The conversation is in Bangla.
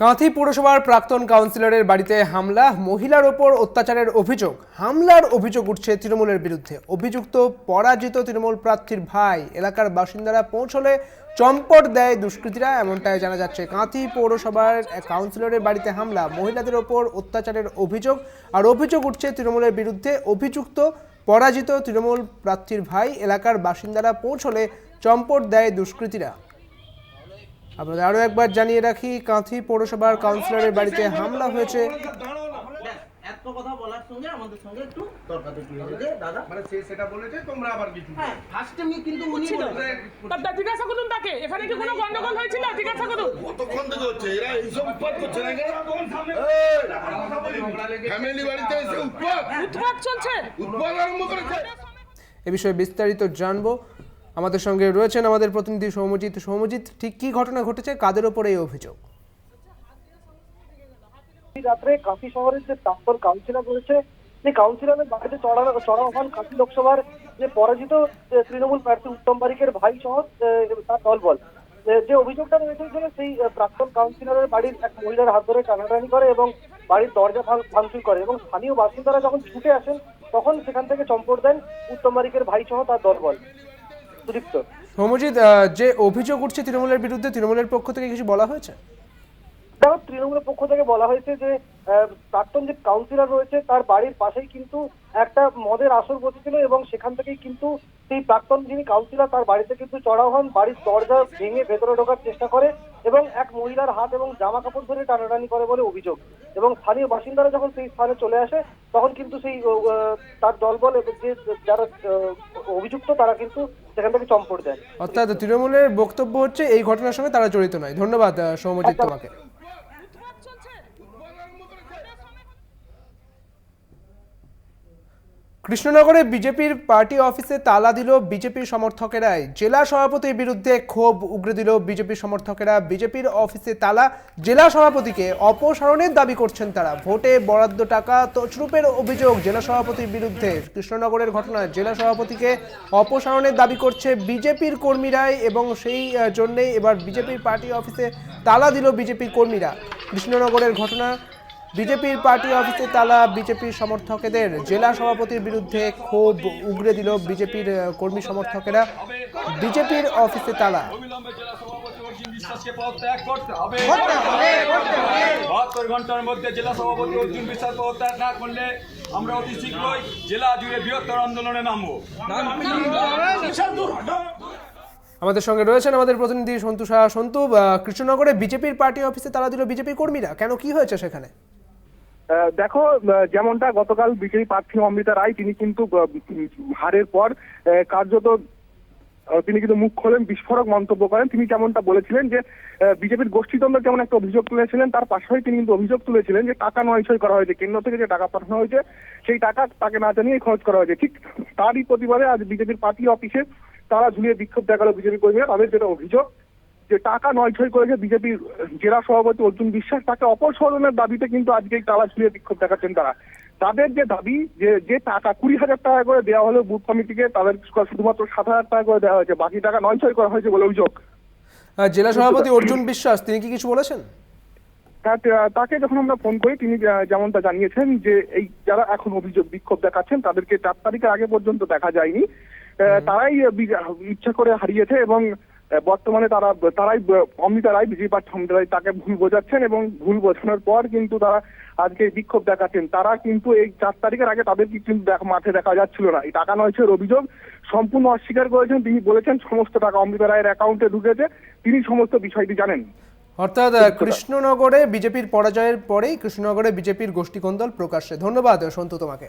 কাঁথি পুরসভার প্রাক্তন কাউন্সিলরের বাড়িতে হামলা, মহিলার ওপর অত্যাচারের অভিযোগ। হামলার অভিযোগ উঠছে তৃণমূলের বিরুদ্ধে। অভিযুক্ত পরাজিত তৃণমূল প্রার্থীর ভাই। এলাকার বাসিন্দারা পৌঁছলে চম্পট দেয় দুষ্কৃতীরা, এমনটাই জানা যাচ্ছে। কাঁথি পৌরসভার কাউন্সিলরের বাড়িতে হামলা, মহিলাদের ওপর অত্যাচারের অভিযোগ আর অভিযোগ উঠছে তৃণমূলের বিরুদ্ধে। অভিযুক্ত পরাজিত তৃণমূল প্রার্থীর ভাই, এলাকার বাসিন্দারা পৌঁছলে চম্পট দেয় দুষ্কৃতীরা। আপনাদের আরও একবার জানিয়ে রাখি কাঁথি পৌরসভার কাউন্সিলরের বাড়িতে হামলা হয়েছে। কথা বলার সঙ্গে আমাদের সঙ্গে একটু তর্কাতর্কি হয়েছে। দাদা। মানে সে সেটা বলেছে তোমরা আবার কিছু হ্যাঁ ফার্স্ট টাইম কিন্তু উনি ছিল। বলেছেন। তা- তা জিজ্ঞাসা করুন তাকে এখানে কি কোনো গন্ডগোল হয়েছিল? জিজ্ঞাসা করুন। কতক্ষণ থেকে হচ্ছে? এরা এইসব উৎপাত করছে না ফ্যামিলি বাড়িতে এসে উৎপাত। উৎপাত চলছে। উৎপাত আরম্ভ করেছে। এ বিষয়ে বিস্তারিত জানব। আমাদের সঙ্গে রয়েছেন আমাদের প্রতিনিধি সৌমজিৎ। সৌমজিৎ, ঠিক কী ঘটনা ঘটেছে? কাদের ওপর এই অভিযোগ? রাত্রে কাশি শহরের যে প্রাক্তন কাউন্সিলর রয়েছে, সেই কাউন্সিলরের বাড়িতে চড়া চড়া হন কাশি লোকসভার যে পরাজিত তৃণমূল প্রার্থী উত্তম বারিকের ভাই সহ তার দলবল। যে অভিযোগটা রয়েছে যে সেই প্রাক্তন কাউন্সিলরের বাড়ির এক মহিলার হাত ধরে টানাটানি করে এবং বাড়ির দরজা ভাঙ- ভাঙচুর করে এবং স্থানীয় বাসিন্দারা যখন ছুটে আসেন, তখন সেখান থেকে চম্পট দেন উত্তম বারিকের ভাই সহ তার দলবল। সুদীপ্ত সৌমজিৎ যে অভিযোগ উঠছে তৃণমূলের বিরুদ্ধে তৃণমূলের পক্ষ থেকে কিছু বলা হয়েছে? দেখো তৃণমূলের পক্ষ থেকে বলা হয়েছে যে প্রাক্তন যে কাউন্সিলর রয়েছে তার বাড়ির পাশেই কিন্তু একটা মদের আসর বসেছিল এবং সেখান থেকেই কিন্তু সেই প্রাক্তন যিনি কাউন্সিলর তার বাড়িতে কিন্তু চড়াও হন। বাড়ির দরজা ভেঙে ভেতরে ঢোকার চেষ্টা করে এবং এক মহিলার হাত এবং জামা কাপড় ধরে টানাটানি করে বলে অভিযোগ। এবং স্থানীয় বাসিন্দারা যখন সেই স্থানে চলে আসে তখন কিন্তু সেই তার দলবল এবং যে যারা অভিযুক্ত তারা কিন্তু সেখান থেকে চম্পট দেন অর্থাৎ তৃণমূলের বক্তব্য হচ্ছে এই ঘটনার সঙ্গে তারা জড়িত নয়। ধন্যবাদ সৌমজিৎ তোমাকে উৎপাত চলছে কৃষ্ণনগরে বিজেপির পার্টি অফিসে তালা দিল বিজেপির সমর্থকেরাই জেলা সভাপতির বিরুদ্ধে ক্ষোভ উগরে দিল বিজেপির সমর্থকেরা। বিজেপির অফিসে তালা, জেলা সভাপতিকে অপসারণের দাবি করছেন তারা। ভোটে বরাদ্দ টাকা তছরূপের অভিযোগ জেলা সভাপতির বিরুদ্ধে। কৃষ্ণনগরের ঘটনায় জেলা সভাপতিকে অপসারণের দাবি করছে বিজেপির কর্মীরাই এবং সেই জন্যেই এবার বিজেপির পার্টি অফিসে তালা দিল বিজেপির কর্মীরা। কৃষ্ণনগরের ঘটনা বিজেপির পার্টি অফিসে তালা বিজেপির সমর্থকদের। জেলা সভাপতির বিরুদ্ধে ক্ষোভ উগরে দিল বিজেপির কর্মী সমর্থকেরা। বিজেপির অফিসে তালা। বিশ্বাসকে পদত্যাগ করতে হবে। বাহাত্তর ঘণ্টার মধ্যে জেলা সভাপতি অর্জুন বিশ্বাস পদত্যাগ না করলে আমরা অতি শীঘ্রই জেলা জুড়ে বৃহত্তর আন্দোলনে নামবো। আমাদের সঙ্গে রয়েছেন আমাদের প্রতিনিধি সন্তু সাহা। সন্তু কৃষ্ণনগরে বিজেপির পার্টি অফিসে তালা দিল বিজেপি কর্মীরা। কেন কি হয়েছে সেখানে? দেখো যেমনটা গতকাল বিজেপি প্রার্থী অমৃতা রায়, তিনি কিন্তু হারের পর কার্যত তিনি কিন্তু মুখ খোলেন, বিস্ফোরক মন্তব্য করেন। তিনি যেমনটা বলেছিলেন যে বিজেপির গোষ্ঠীদ্বন্দ্ব যেমন একটা অভিযোগ তুলেছিলেন, তার পাশাপাশি তিনি কিন্তু অভিযোগ তুলেছিলেন যে, টাকা নয়ছয় করা হয়েছে, কেন্দ্র থেকে যে টাকা পাঠানো হয়েছে, সেই টাকা তাকে না জানিয়ে খরচ করা হয়েছে। ঠিক তারই প্রতিবাদে আজ বিজেপির পার্টি অফিসে তারা ঝুলিয়ে বিক্ষোভ দেখাল বিজেপি কর্মীরা, তাদের যেটা অভিযোগ যে টাকা নয়ছয় করেছে বিজেপির জেলা সভাপতি অর্জুন বিশ্বাস তাকে অপসারণের দাবিতে কিন্তু আজকে এই তালা ঝুলিয়ে বিক্ষোভ দেখাচ্ছেন তারা। তাদের যে দাবি যে যে টাকা কুড়ি হাজার টাকা করে দেওয়া হলো বুথ কমিটিকে তাদের শুধুমাত্র সাত হাজার টাকা করে দেওয়া হয়েছে বাকি টাকা নয়ছয় করা হয়েছে বলে অভিযোগ। জেলা সভাপতি অর্জুন বিশ্বাস তিনি কি কিছু বলেছেন? তাকে যখন আমরা ফোন করি তিনি যেমনটা জানিয়েছেন যে এই যারা এখন অভিযোগ বিক্ষোভ দেখাচ্ছেন তাদেরকে চার তারিখের আগে পর্যন্ত দেখা যায়নি। তারাই ইচ্ছা করে হারিয়েছে এবং বর্তমানে তারা, তারাই অমৃতা রায় বিজেপি প্রার্থী অমৃতা রায় তাকে ভুল বোঝাচ্ছেন এবং ভুল বোঝানোর পর কিন্তু তারা আজকে বিক্ষোভ দেখাচ্ছেন। তারা কিন্তু এই চার তারিখের আগে তাদেরকে কিন্তু মাঠে দেখা যাচ্ছিল না। এই টাকা নয়ছের অভিযোগ সম্পূর্ণ অস্বীকার করেছেন। তিনি বলেছেন সমস্ত টাকা অমৃতা রায়ের অ্যাকাউন্টে ঢুকেছে। তিনি সমস্ত বিষয়টি জানেন। অর্থাৎ কৃষ্ণনগরে বিজেপির পরাজয়ের পরেই কৃষ্ণনগরে বিজেপির গোষ্ঠী কোন্দল প্রকাশ্যে। ধন্যবাদ, সন্তু, তোমাকে।